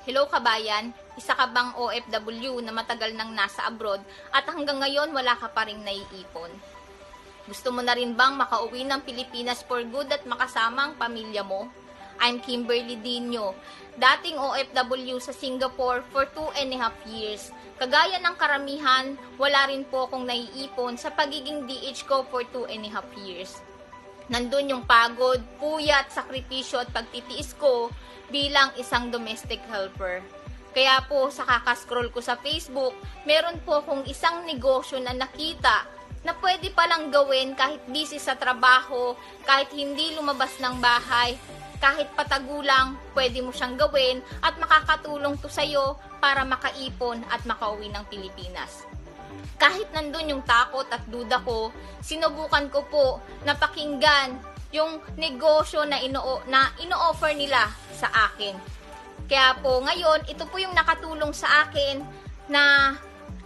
Hello kabayan, isa ka bang OFW na matagal nang nasa abroad at hanggang ngayon wala ka pa rin naiipon? Gusto mo na rin bang makauwi ng Pilipinas for good at makasama ang pamilya mo? I'm Kimberly Dino, dating OFW sa Singapore for two and a half years. Kagaya ng karamihan, wala rin po akong naiipon sa pagiging DH ko for two and a half years. Nandun yung pagod, puyat, sakripisyo at pagtitiis ko bilang isang domestic helper. Kaya po sa kakascroll ko sa Facebook, meron po akong isang negosyo na nakita na pwede palang gawin kahit busy sa trabaho, kahit hindi lumabas ng bahay, kahit patagulang, pwede mo siyang gawin at makakatulong to sa'yo para makaipon at makauwi ng Pilipinas kahit nandun yung takot at duda ko, sinubukan ko po na pakinggan yung negosyo na, ino na ino-offer nila sa akin. Kaya po ngayon, ito po yung nakatulong sa akin na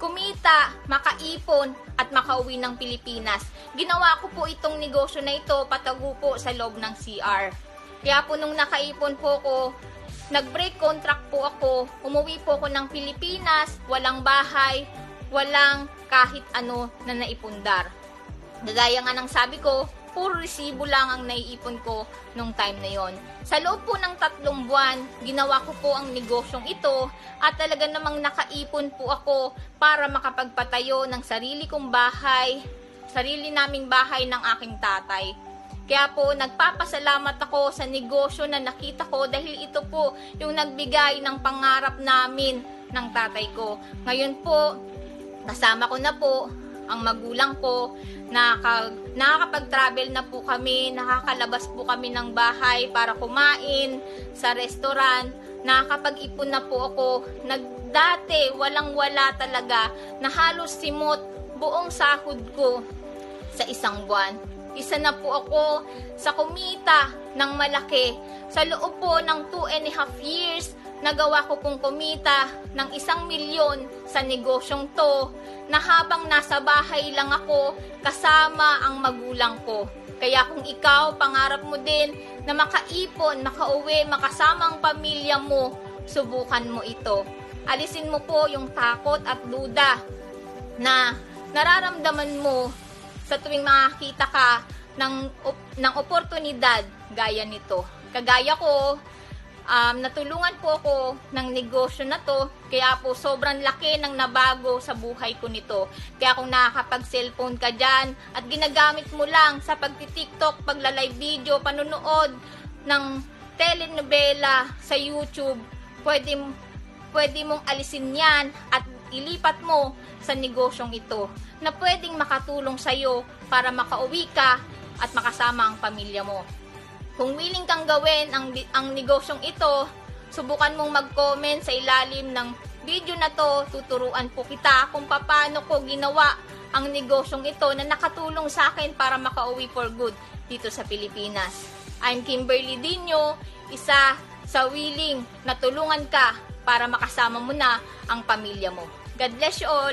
kumita, makaipon at makauwi ng Pilipinas. Ginawa ko po itong negosyo na ito patago po sa loob ng CR. Kaya po nung nakaipon po ko, nag-break contract po ako, umuwi po ako ng Pilipinas, walang bahay, walang kahit ano na naipundar. Gagaya nga ng sabi ko, puro resibo lang ang naiipon ko nung time na yon. Sa loob po ng tatlong buwan, ginawa ko po ang negosyong ito at talaga namang nakaipon po ako para makapagpatayo ng sarili kong bahay, sarili naming bahay ng aking tatay. Kaya po, nagpapasalamat ako sa negosyo na nakita ko dahil ito po yung nagbigay ng pangarap namin ng tatay ko. Ngayon po, kasama ko na po ang magulang ko, nakaka, nakakapag-travel na po kami, nakakalabas po kami ng bahay para kumain sa restaurant, nakakapag-ipon na po ako, nagdate, walang-wala talaga, na halos simot buong sahod ko sa isang buwan. Isa na po ako sa kumita ng malaki. Sa loob po ng two and a half years, nagawa ko pong kumita ng isang milyon sa negosyong to na habang nasa bahay lang ako kasama ang magulang ko. Kaya kung ikaw, pangarap mo din na makaipon, makauwi, makasama ang pamilya mo, subukan mo ito. Alisin mo po yung takot at duda na nararamdaman mo sa tuwing makakita ka ng, ng oportunidad gaya nito. Kagaya ko, um, natulungan po ako ng negosyo na to, kaya po sobrang laki ng nabago sa buhay ko nito. Kaya kung nakakapag-cellphone ka dyan at ginagamit mo lang sa pagti-tiktok, pagla-live video, panunood ng telenovela sa YouTube, pwede, pwede mong alisin yan at ilipat mo sa negosyong ito na pwedeng makatulong sa'yo para makauwi ka at makasama ang pamilya mo. Kung willing kang gawin ang, ang negosyong ito, subukan mong mag-comment sa ilalim ng video na to. Tuturuan po kita kung paano ko ginawa ang negosyong ito na nakatulong sa akin para makauwi for good dito sa Pilipinas. I'm Kimberly Dino, isa sa willing na tulungan ka para makasama mo na ang pamilya mo. God bless you all!